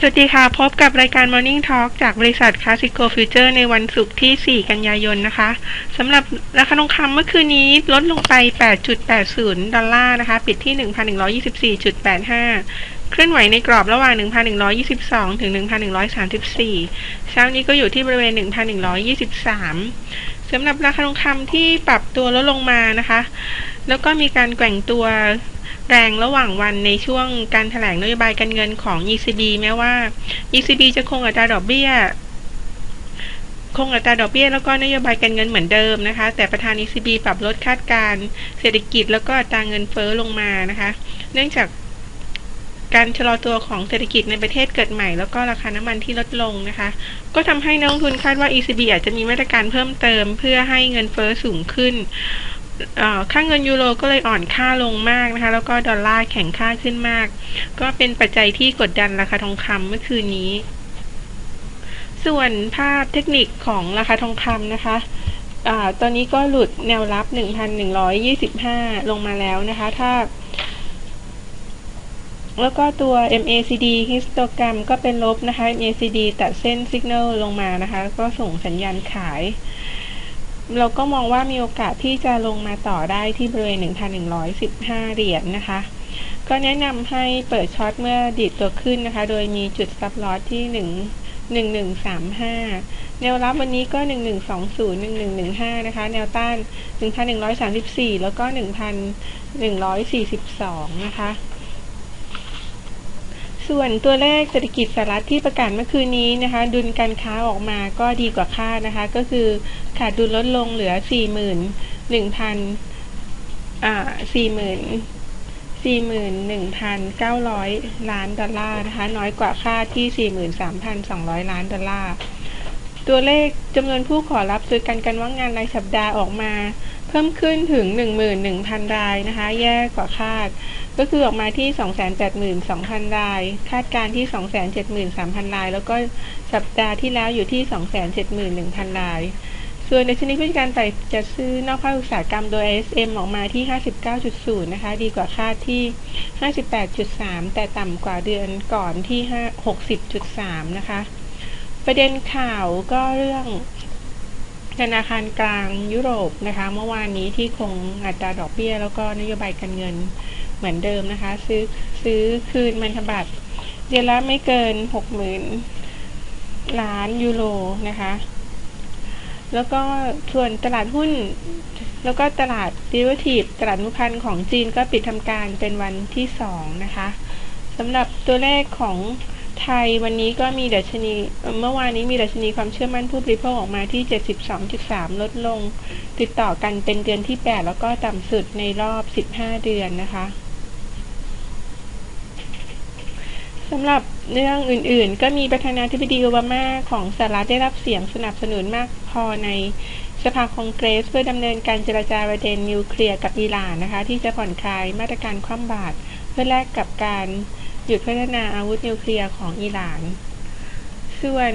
สวัสดีค่ะ พบกับรายการ Morning Talk จากบริษัท Classico Future ในวันศุกร์ที่ 4 กันยายนนะคะสำหรับราคาทองคำเมื่อคืนนี้ลดลงไป 8.80 ดอลลาร์นะคะ ปิดที่ 1,124.85 เคลื่อนไหวในกรอบระหว่าง 1,122 ถึง 1,134 เช้านี้ก็อยู่ที่บริเวณ 1,123 สำหรับราคาทองคำที่ปรับตัวลดลงมานะคะ แล้วก็มีการแกว่งตัว แรงระหว่างวันในช่วงการถแถลงนโยบายการเงินของ ECB แม้ว่า ECB จะคงอัตราดอกเบี้ย คงอัตราดอกเบี้ยแล้วก็นโยบายการเงินเหมือนเดิมนะคะ แต่ประธาน ECB ปรับลดคาดการเศรษฐกิจแล้วก็อัตราเงินเฟ้อลงมานะคะ เนื่องจากการชะลอตัวของเศรษฐกิจในประเทศเกิดใหม่ แล้วก็ราคาน้ำมันที่ลดลงนะคะ ก็ทำให้นักลงทุนคาดว่า ECB อาจจะมีมาตรการเพิ่มเติม เพื่อให้เงินเฟ้อสูงขึ้น ค่าเงินยูโรก็เลยอ่อนค่าลงมากนะคะ แล้วก็ดอลลาร์แข็งค่าขึ้นมาก ก็เป็นปัจจัยที่กดดันราคาทองคำเมื่อคืนนี้ ส่วนภาพเทคนิคของราคาทองคำนะคะอตอนนี้ก็หลุดแนวรับ 1,125 ลงมาแล้วนะคะ ถ้า แล้วก็ตัว MACD histogram ก็เป็นลบนะคะ MACD ตัดเส้นสัญญาณลงมานะคะ ก็ส่งสัญญาณขาย เราก็มองว่ามีโอกาสที่จะลงมาต่อได้ที่บริเวณ 1,115 เหรียญนนะคะ ก็แนะนำให้เปิดช็อตเมื่อดิดตัวขึ้นนะคะ โดยมีจุดซับลอสที่ 1 1135 แนวรับวันนี้ก็ 1120 1115 นะคะ แนวต้าน 1,134 แล้วก็ 1,142 นะคะ ส่วนตัวเลขเศรษฐกิจสหรัฐที่ประกาศเมื่อคืนนี้นะคะ ดุลการค้าออกมาก็ดีกว่าคาดนะคะ ก็คือขาดดุลลดลงเหลือ 41,000อ่า40,000 41,900 ล้านดอลลาร์นะคะ น้อยกว่าคาดที่ 43,200 ล้านดอลลาร์ ตัวเลขจำนวนผู้ขอรับซื้อกันกันว่างงานรายสัปดาห์ออกมา เพิ่มขึ้นถึง 11,000 รายนะคะ แย่กว่าคาด ก็คือออกมาที่ 282,000 ราย คาดการที่ 273,000 ราย แล้วก็สัปดาห์ที่แล้วอยู่ที่ 271,000 ราย ส่วนในชนิดพฤติการไปจะซื้อนอกภาคอุตสาหกรรมโดย ISM ออกมาที่ 59.0 นะคะ ดีกว่าคาดที่ 58.3 แต่ต่ำกว่าเดือนก่อนที่ 60.3 นะคะ ประเด็นข่าวก็เรื่อง ธนาคารกลางยุโรปนะคะ เมื่อวานนี้ที่คงอัตราดอกเบี้ย แล้วก็นโยบายการเงินเหมือนเดิมนะคะ ซื้อซื้อคืนมันธบัตรเดือนละไม่เกินหกหมื่นล้านยูโรนะคะ แล้วก็ส่วนตลาดหุ้น แล้วก็ตลาดดิวทีฟตลาดนุพันธ์ของจีนก็ปิดทำการเป็นวันที่สองนะคะสำหรับตัวเลขของ ไทยวันนี้ก็มีดัชนีเมื่อวานนี้มีดัชนีความเชื่อมั่นผู้บริโภคออกมาที่ 72.3 ลดลง ติดต่อกันเป็นเดือนที่ 8 แล้วก็ต่ำสุดในรอบ 15 เดือนนะคะสำหรับเรื่องอื่นๆ ก็มีประธานาธิบดีโอบามาของสหรัฐได้รับเสียงสนับสนุนมากพอในสภาคองเกรส เพื่อดำเนินการเจรจาประเด็นนิวเคลียร์กับอิหร่านนะคะ ที่จะผ่อนคลายมาตรการคว่ำบาตรเพื่อแลกกับการ หยุดพัฒนาอาวุธนิวเคลียร์ของอิหร่าน ส่วน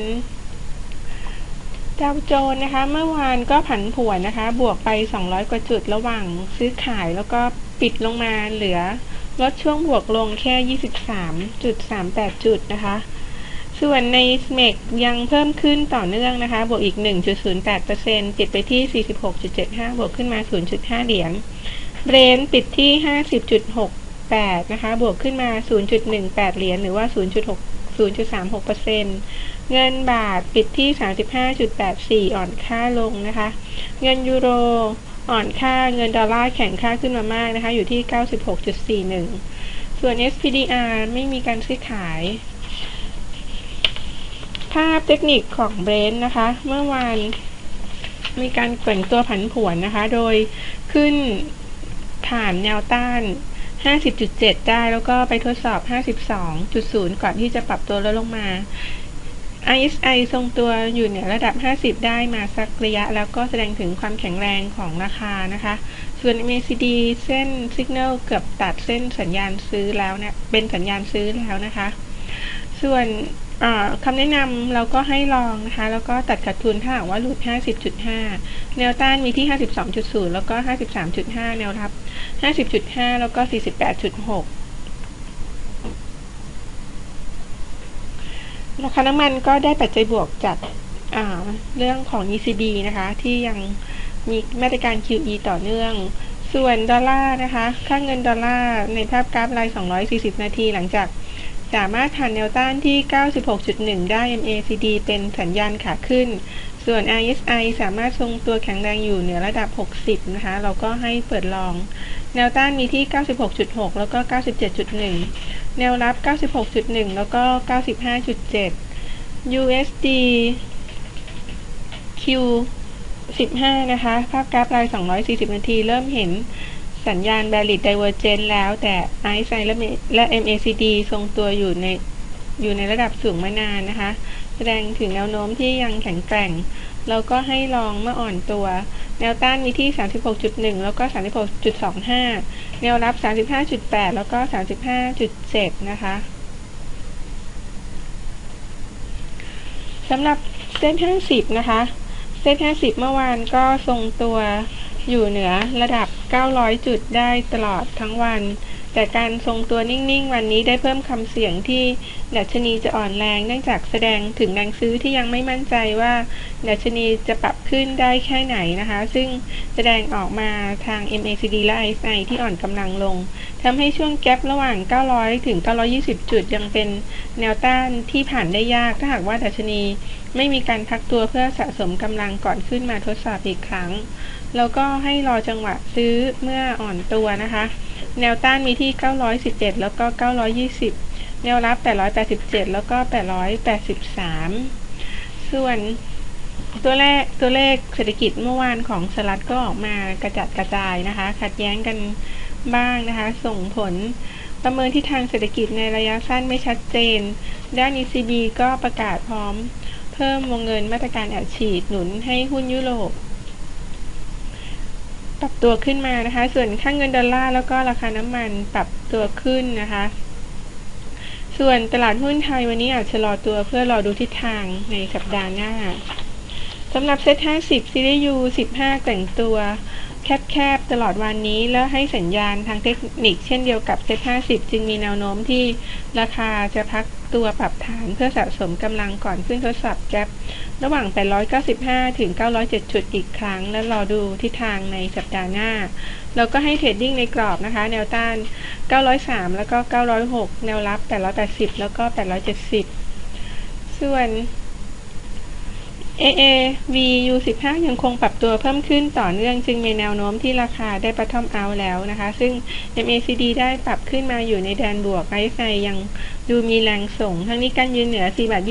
ดาวโจนนะคะ เมื่อวานก็ผันผวนนะคะ บวกไป 200 กว่าจุดระหว่างซื้อขายแล้วก็ปิดลงมาเหลือลดช่วงบวกลงแค่ 23.38 จุดนะคะ ส่วนในสเมกยังเพิ่มขึ้นต่อเนื่องนะคะ บวกอีก 1.08%ปิดไปที่ 46.75 บวกขึ้นมา 0.5 เหรียญเบรนปิดที่ 50.6 8นะคะบวกขึ้นมา 0.18 เหรียญหรือว่า 0.6 0.36%เงินบาทปิดที่ 35.84 อ่อนค่าลงนะคะ เงินยูโรอ่อนค่าเงินดอลลาร์แข็งค่าขึ้นมามากนะคะ อยู่ที่ 96.41 ส่วน SPDR ไม่มีการซื้อขาย ภาพเทคนิคของเบรนท์นะคะ เมื่อวานมีการแกว่งตัวผันผวนนะคะ โดยขึ้นผ่านแนวต้าน 50.7 ได้แล้วก็ไปทดสอบ 52.0 ก่อนที่จะปรับตัวลดลงมา ISI ทรงตัวอยู่เหนือระดับ 50 ได้มาสักระยะ แล้วก็แสดงถึงความแข็งแรงของราคานะคะ ส่วน MACD เส้น Signal เกือบตัดเส้นสัญญาณซื้อแล้วเนี่ยเป็นสัญญาณซื้อแล้วนะคะ ส่วน คำแนะนำเราก็ให้ลองนะคะ แล้วก็ตัดขาดทุนถ้าหากว่าหลุด 50.5 แนวต้านมีที่ 52.0 แล้วก็ 53.5 แนวรับ 50.5 แล้วก็ 48.6ราคาน้ำมันก็ได้ปัจจัยบวกจากเรื่องของ ECB นะคะ ที่ยังมีมาตรการ QE ต่อเนื่อง ส่วนดอลลาร์นะคะ ค่าเงินดอลลาร์ในภาพกราฟราย 240 นาทีหลังจาก สามารถผ่านแนวต้านที่ 96.1 ได้ MACD เป็นสัญญาณขาขึ้น ส่วน RSI สามารถทรงตัวแข็งแรงอยู่เหนือระดับ 60 นะคะ เราก็ให้เปิดลอง แนวต้านมีที่ 96.6 แล้วก็ 97.1 แนวรับ 96.1 แล้วก็ 95.7 USD Q 15 นะคะ ภาพกราฟราย 240 นาที เริ่มเห็น สัญญาณ valid divergence แล้ว แต่ RSI และ MACD ทรงตัวอยู่ในอยู่ในระดับสูงมานานนะคะ แสดงถึงแนวโน้มที่ยังแข็งแกร่ง เราก็ให้ลองเมื่ออ่อนตัว แนวต้านมีที่ 36.1 แล้วก็ 36.25 แนวรับ 35.8 แล้วก็ 35.7 นะคะสำหรับเส้น 50 นะคะเซ็ต50 เมื่อวานก็ทรงตัว อยู่เหนือระดับ 900 จุดได้ตลอดทั้งวัน แต่การทรงตัวนิ่ง ๆ วันนี้ได้เพิ่มคำเสี่ยงที่ดัชนีจะอ่อนแรงเนื่องจากแสดงถึงแรงซื้อที่ยังไม่มั่นใจว่าดัชนีจะปรับขึ้นได้แค่ไหนนะคะ ซึ่งแสดงออกมาทาง MACD และ RSI ที่อ่อนกำลังลงทำให้ช่วงแกลบระหว่าง 900 ถึง 920 จุดยังเป็นแนวต้านที่ผ่านได้ยาก ถ้าหากว่าดัชนีไม่มีการพักตัวเพื่อสะสมกำลังก่อนขึ้นมาทดสอบอีกครั้ง แล้วก็ให้รอจังหวะซื้อเมื่ออ่อนตัวนะคะ แนวต้านมีที่ 917 แล้วก็ 920 แนวรับ 887 แล้วก็ 883 ส่วนตัวเลขตัวเลขเศรษฐกิจเมื่อวานของสลัดก็ออกมากระจัดกระจายนะคะ ขัดแย้งกันบ้างนะคะ ส่งผลประเมินที่ทางเศรษฐกิจในระยะสั้นไม่ชัดเจน ด้าน ECB ก็ประกาศพร้อม เพิ่มวงเงินมาตรการอัดฉีดหนุนให้หุ้นยุโรป ปรับตัวขึ้นมานะคะ ส่วนค่างเงินดอลลาร์แล้วก็ราคาน้ำมันปรับตัวขึ้นนะคะ ส่วนตลาดหุ้นไทยวันนี้อาจจะรอตัวเพื่อรอดูทิศทางในสัปดาห์หน้าสำหรับเซ็ต50ซีรีส์ยู15 แต่งตัว แคบๆ ตลอดวันนี้ แล้วให้สัญญาณทางเทคนิคเช่นเดียวกับเซ็ต50 จึงมีแนวโน้มที่ราคาจะพักตัวปรับฐานเพื่อสะสมกำลังก่อนขึ้นทดสอบแกประหว่าง 895 ถึง 907 จุดอีกครั้ง และรอดูทิศทางในสัปดาห์หน้า เราก็ให้เทรดดิ้งในกรอบนะคะ แนวต้าน 903 แล้วก็ 906 แนวรับ 880 แล้วก็ 870 ส่วน AAV U15 ยังคงปรับตัวเพิ่มขึ้นต่อเนื่องจึงมีแนวโน้มที่ราคาได้ปะทอมเอาแล้วนะคะ ซึ่ง MACD ได้ปรับขึ้นมาอยู่ในแดนบวกไอซ์ไยังดูมีแรงส่ง ทั้งนี้การยืนเหนือ4บาท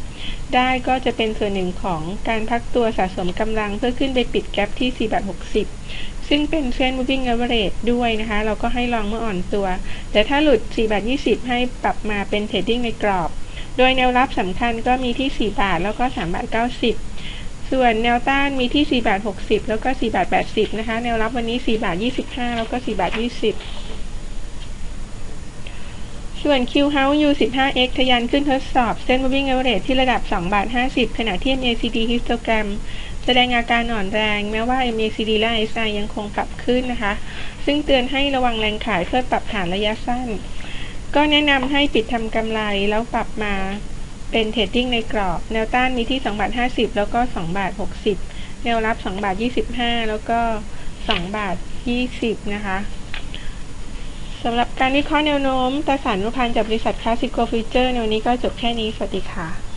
20 ได้ก็จะเป็นส่วนหนึ่งของการพักตัวสะสมกำลังเพื่อขึ้นไปปิดแกลบที่4บาท60 ซึ่งเป็นเทรนด์ moving average ด้วยนะคะ เราก็ให้ลองเมื่ออ่อนตัว แต่ถ้าหลุด4บาท20 ให้ปรับมาเป็นเทรดดิ้งในกรอบ โดยแนวรับสำคัญก็มีที่ 4 บาทแล้วก็ 3 บาท 90 ส่วนแนวต้านมีที่ 4 บาท 60 แล้วก็ 4 บาท 80 นะคะ แนวรับวันนี้ 4 บาท 25 แล้วก็ 4 บาท 20 ส่วน Q House U 15X ทะยานขึ้นทดสอบเส้น moving average ที่ระดับ 2 บาท 50 ขณะที่ MACD histogram แสดงอาการอ่อนแรงแม้ว่า MACD และ RSI ยังคงปรับขึ้นนะคะ ซึ่งเตือนให้ระวังแรงขายเพื่อปรับฐานระยะสั้น ก็แนะนำให้ปิดทำกำไรแล้วปรับมาเป็นเทรดดิ้งในกรอบ แนวต้านมีที่2บาท50 แล้วก็2บาท60 แนวรับ2บาท25 แล้วก็2บาท20 นะคะสำหรับการวิเคราะห์แนวโน้มตราสารรุพันธ์จากบริษัทคลาสสิโกฟิวเจอร์ในวันนี้ก็จบแค่นี้ สวัสดีค่ะ